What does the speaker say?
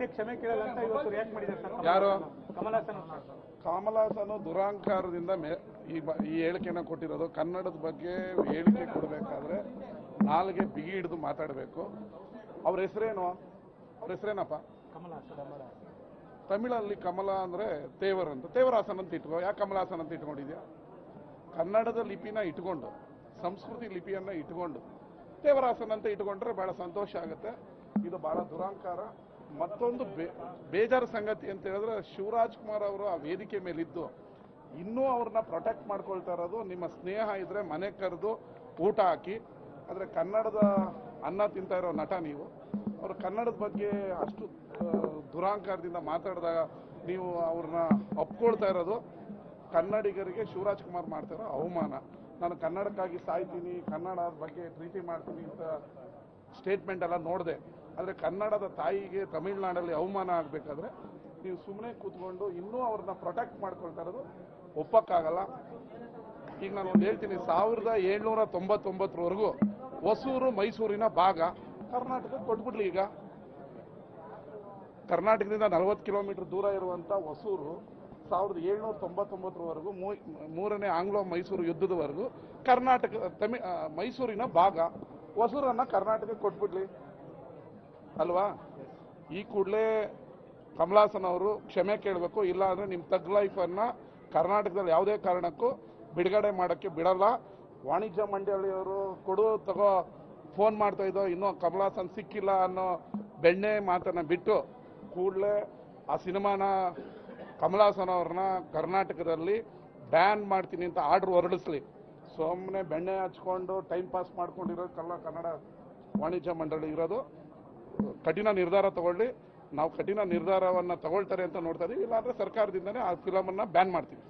ಮತ್ತೆ ಕ್ಷಮೆ ಕೇಳಲ್ಲ ಅಂತ ಇವತ್ತು ರಿಯಾಕ್ಟ್ ಮಾಡಿದ್ದಾರೆ ಸರ್. ಯಾರು? ಕಮಲ್ ಹಾಸನ್ ಅವರು. ಕಮಲಾಸನು ದುರಾಂಕಾರದಿಂದ ಮೇ ಈ ಬ ಈ ಹೇಳಿಕೆನ ಕೊಟ್ಟಿರೋದು. ಕನ್ನಡದ ಬಗ್ಗೆ ಹೇಳಿಕೆ ಕೊಡಬೇಕಾದ್ರೆ ನಾಲ್ಗೆ ಬಿಗಿ ಹಿಡಿದು ಮಾತಾಡಬೇಕು. ಅವ್ರ ಹೆಸರೇನು? ಅವ್ರ ಹೆಸರೇನಪ್ಪ? ಕಮಲ್ ಹಾಸನ್ ತಮಿಳಲ್ಲಿ ಕಮಲ ಅಂದ್ರೆ ತೇವರ್ ಅಂತ. ತೇವರಾಸನ್ ಅಂತ ಇಟ್ಕೊ ಯಾಕೆ ಕಮಲಾಸನ್ ಅಂತ ಇಟ್ಕೊಂಡಿದ್ಯಾ? ಕನ್ನಡದ ಲಿಪಿನ ಇಟ್ಕೊಂಡು ಸಂಸ್ಕೃತಿ ಲಿಪಿಯನ್ನ ಇಟ್ಕೊಂಡು ದೇವರಾಸನ ಅಂತ ಇಟ್ಕೊಂಡ್ರೆ ಬಹಳ ಸಂತೋಷ ಆಗುತ್ತೆ. ಇದು ಬಹಳ ದುರಾಂಕಾರ. ಮತ್ತೊಂದು ಬೇಜಾರು ಸಂಗತಿ ಅಂತ ಹೇಳಿದ್ರೆ ಶಿವರಾಜ್ ಕುಮಾರ್ ಅವರು ಆ ವೇದಿಕೆ ಮೇಲಿದ್ದು ಇನ್ನೂ ಅವ್ರನ್ನ ಪ್ರೊಟೆಕ್ಟ್ ಮಾಡ್ಕೊಳ್ತಾ ಇರೋದು, ನಿಮ್ಮ ಸ್ನೇಹ ಇದ್ರೆ ಮನೆ ಕರೆದು ಊಟ ಹಾಕಿ, ಆದರೆ ಕನ್ನಡದ ಅನ್ನ ತಿಂತಾ ಇರೋ ನಟ ನೀವು, ಅವರು ಕನ್ನಡದ ಬಗ್ಗೆ ಅಷ್ಟು ದುರಾಂಕಾರದಿಂದ ಮಾತಾಡಿದಾಗ ನೀವು ಅವ್ರನ್ನ ಒಪ್ಕೊಳ್ತಾ ಇರೋದು, ಕನ್ನಡಿಗರಿಗೆ ಶಿವರಾಜ್ ಕುಮಾರ್ ಮಾಡ್ತಾ ಇರೋ ಅವಮಾನ. ನಾನು ಕನ್ನಡಕ್ಕಾಗಿ ಸಾಯ್ತೀನಿ, ಕನ್ನಡದ ಬಗ್ಗೆ ಪ್ರೀತಿ ಮಾಡ್ತೀನಿ ಅಂತ ಸ್ಟೇಟ್ಮೆಂಟ್ ಎಲ್ಲ ನೋಡಿದೆ. ಆದರೆ ಕನ್ನಡದ ತಾಯಿಗೆ ತಮಿಳ್ನಾಡಲ್ಲಿ ಅವಮಾನ ಆಗಬೇಕಾದ್ರೆ ನೀವು ಸುಮ್ಮನೆ ಕೂತ್ಕೊಂಡು ಇನ್ನೂ ಅವ್ರನ್ನ ಪ್ರೊಟೆಕ್ಟ್ ಮಾಡ್ಕೊಳ್ತಾ ಇರೋದು ಒಪ್ಪಕ್ಕಾಗಲ್ಲ. ಈಗ ನಾನು ಒಂದು ಹೇಳ್ತೀನಿ, ಸಾವಿರದ ಏಳ್ನೂರ ತೊಂಬತ್ತೊಂಬತ್ತರವರೆಗೂ ಹೊಸೂರು, ಮೈಸೂರಿನ ಭಾಗ ಕರ್ನಾಟಕ ಕೊಟ್ಬಿಡ್ಲಿ ಈಗ. ಕರ್ನಾಟಕದಿಂದ ನಲವತ್ತು ಕಿಲೋಮೀಟರ್ ದೂರ ಇರುವಂಥ ಹೊಸೂರು ಸಾವಿರದ ಏಳ್ನೂರ ತೊಂಬತ್ತೊಂಬತ್ತರವರೆಗೂ ಮೂರನೇ ಆಂಗ್ಲೋ ಮೈಸೂರು ಯುದ್ಧದವರೆಗೂ ಕರ್ನಾಟಕ, ತಮಿ, ಮೈಸೂರಿನ ಭಾಗ ಹೊಸೂರನ್ನ ಕರ್ನಾಟಕಕ್ಕೆ ಕೊಟ್ಬಿಡ್ಲಿ. ಅಲ್ವಾ? ಈ ಕೂಡಲೇ ಕಮಲಾಸನ್ ಅವರು ಕ್ಷಮೆ ಕೇಳಬೇಕು ಇಲ್ಲ ಅಂದ್ರೆ ನಿಮ್ಮ ತಗ್ ಲೈಫನ್ನು ಕರ್ನಾಟಕದಲ್ಲಿ ಯಾವುದೇ ಕಾರಣಕ್ಕೂ ಬಿಡುಗಡೆ ಮಾಡೋಕ್ಕೆ ಬಿಡಲ್ಲ. ವಾಣಿಜ್ಯ ಮಂಡಳಿಯವರು ಕೊಡು, ತಗೋ ಫೋನ್ ಮಾಡ್ತಾ ಇದ್ದೋ, ಇನ್ನೂ ಕಮಲಾಸನ್ ಸಿಕ್ಕಿಲ್ಲ ಅನ್ನೋ ಬೆಣ್ಣೆ ಮಾತನ್ನ ಬಿಟ್ಟು ಕೂಡಲೇ ಆ ಸಿನಿಮಾನ ಕಮಲಾಸನ್ ಅವ್ರನ್ನ ಕರ್ನಾಟಕದಲ್ಲಿ ಬ್ಯಾನ್ ಮಾಡ್ತೀನಿ ಅಂತ ಆರ್ಡರ್ ಹೊರಡಿಸ್ಲಿ. ಸುಮ್ಮನೆ ಬೆಣ್ಣೆ ಹಚ್ಕೊಂಡು ಟೈಮ್ ಪಾಸ್ ಮಾಡ್ಕೊಂಡಿರೋ ಕಲ್ಲ ಕನ್ನಡ ವಾಣಿಜ್ಯ ಮಂಡಳಿ ಇರೋದು. ಕಠಿಣ ನಿರ್ಧಾರ ತಗೊಳ್ಳಿ. ನಾವು ಕಠಿಣ ನಿರ್ಧಾರವನ್ನು ತಗೊಳ್ತಾರೆ ಅಂತ ನೋಡ್ತಾ ಇದೀವಿ. ಇಲ್ಲಾಂದ್ರೆ ಸರ್ಕಾರದಿಂದನೇ ಆ ಫಿಲಮನ್ನು ಬ್ಯಾನ್ ಮಾಡ್ತೀವಿ.